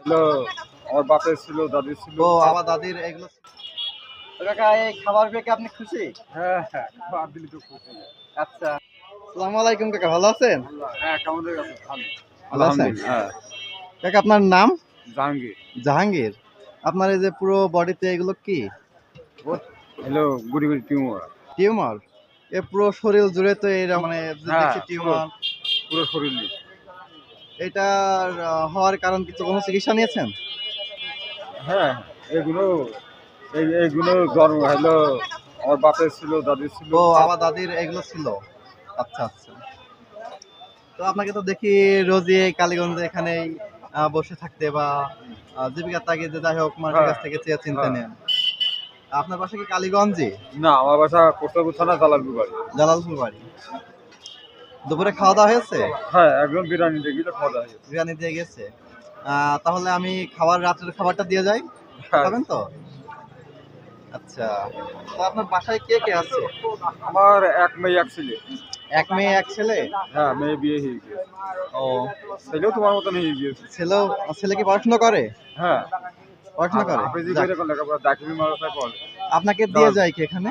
হলো আমার বাপের ছিল দাদির ছিল। ও আমার দাদির এগুলো কাকা এই খাবার পেয়ে কি আপনি খুশি? হ্যাঁ হ্যাঁ দিলি তো খুশি আচ্ছা। আসসালামু আলাইকুম কাকা ভালো আছেন? হ্যাঁ কেমন গেছে ভালো। ভালো আছেন? হ্যাঁ। কাকা আপনার নাম? জাহাঙ্গীর। জাহাঙ্গীর। আপনার এই যে পুরো বডিতে এগুলো কি? হ্যালো গুড়ি গুড়ি টিউমার। টিউমার? এ পুরো শরীর জুড়ে তো এরা মানে হ্যাঁ, দেখছি টিউমার। পুরো শরীর এটার হওয়ার কারণ কিছু কোনো চিকিৎসা নিয়েছেন? হ্যাঁ এগুলো এই এইগুলো জন্ম হলো আমার বাপের ছিল দাদির ছিল। ও আমার দাদির এগুলো ছিল। আচ্ছা আচ্ছা। তো আপনাকে তো দেখি রোজই কালীগঞ্জে এখানে বসে থাকতে বা জীবিকার তাগিদে যাই হোক মানুষের কাছ থেকে চেয়ে চিনতে হ্যাঁ। নেন। আপনার পাশে কি কালীগঞ্জে? না আমার বাসা কোটাপুর থানা জালালপুর বাড়ি। জালালপুর বাড়ি। দুপুরে খাওয়া দাওয়া হয়েছে? হ্যাঁ একজন বিরিয়ানি দেখি খাওয়া দাওয়া হয়েছে। বিরিয়ানি দিয়ে গেছে। তাহলে আমি খাবার রাত্রের খাবারটা দিয়ে যাই। হ্যাঁ, খাবেন তো? আচ্ছা। তো আপনার বাসায় কে কে আছে? আমার এক মেয়ে এক ছেলে। এক মেয়ে এক ছেলে? হ্যাঁ মেয়ে বিয়ে হয়ে গিয়েছে। ও। ছেলেও তোমার মতন হয়ে গিয়েছে। ছেলেও ছেলে কি পড়াশোনা করে? হ্যাঁ। পড়াশোনা করে? আপনাকে দিয়ে যায় কি এখানে?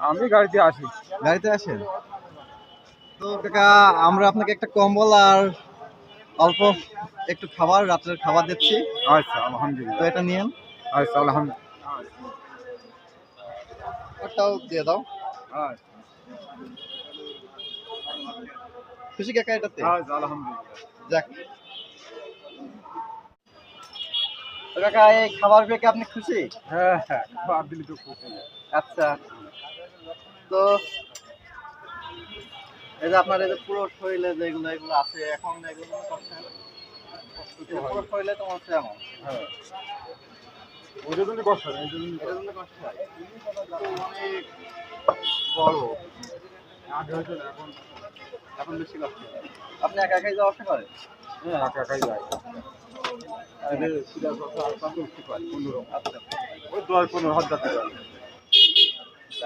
আমি গাড়িতে আসি। গাড়িতে আসেন? তো কাকা আমরা আপনাকে একটা কম্বল আর অল্প একটু খাবার রাত্রের খাবার দিচ্ছি। আচ্ছা তো এটা নিয়েন। আচ্ছা আলহামদুলিল্লাহ। ওটাও দিয়ে দাও। আচ্ছা খুশি কাকা এটাতে? আচ্ছা আলহামদুলিল্লাহ। যাক। কাকা এই খাবার পেয়ে কি আপনি খুশি? হ্যাঁ হ্যাঁ বাপ দিলি তো খুশি আচ্ছা। তো এই যে আপনার এই যে পুরো শরীরে যেগুলো এগুলো আছে এখন এগুলো করছেন? পুরো শরীরে তো হচ্ছে এমন? হ্যাঁ। ওদের জন্য কষ্ট হয় এই জন্য কষ্ট হয় অনেক বড় আগে হয়তো এখন এখন বেশি কষ্ট আপনি একা একাই যাওয়া আসা করেন? হ্যাঁ একা একাই যায় এদের আচ্ছা ওই দশ পনেরো হাজার টাকা।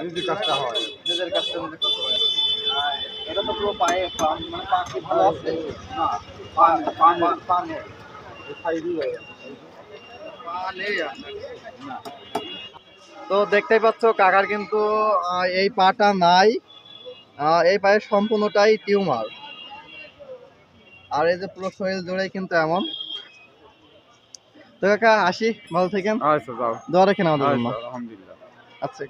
যদি কাজটা হয়। নিজের কাছ থেকে নিজে করতে আর এটা তো পুরো পায়ে মানে ভালো আছে? না পান পান পান-। তো দেখতেই পাচ্ছ কাকার কিন্তু এই পাটা নাই। এই পায়ের সম্পূর্ণটাই টিউমার। আর এই যে পুরো শরীর জুড়েই কিন্তু এমন। তো কাকা আসি ভালো থাকেন। আচ্ছা যাও। দোয়া রাখেন আমাদের জন্য। আচ্ছা আলহামদুলিল্লাহ। আচ্ছা।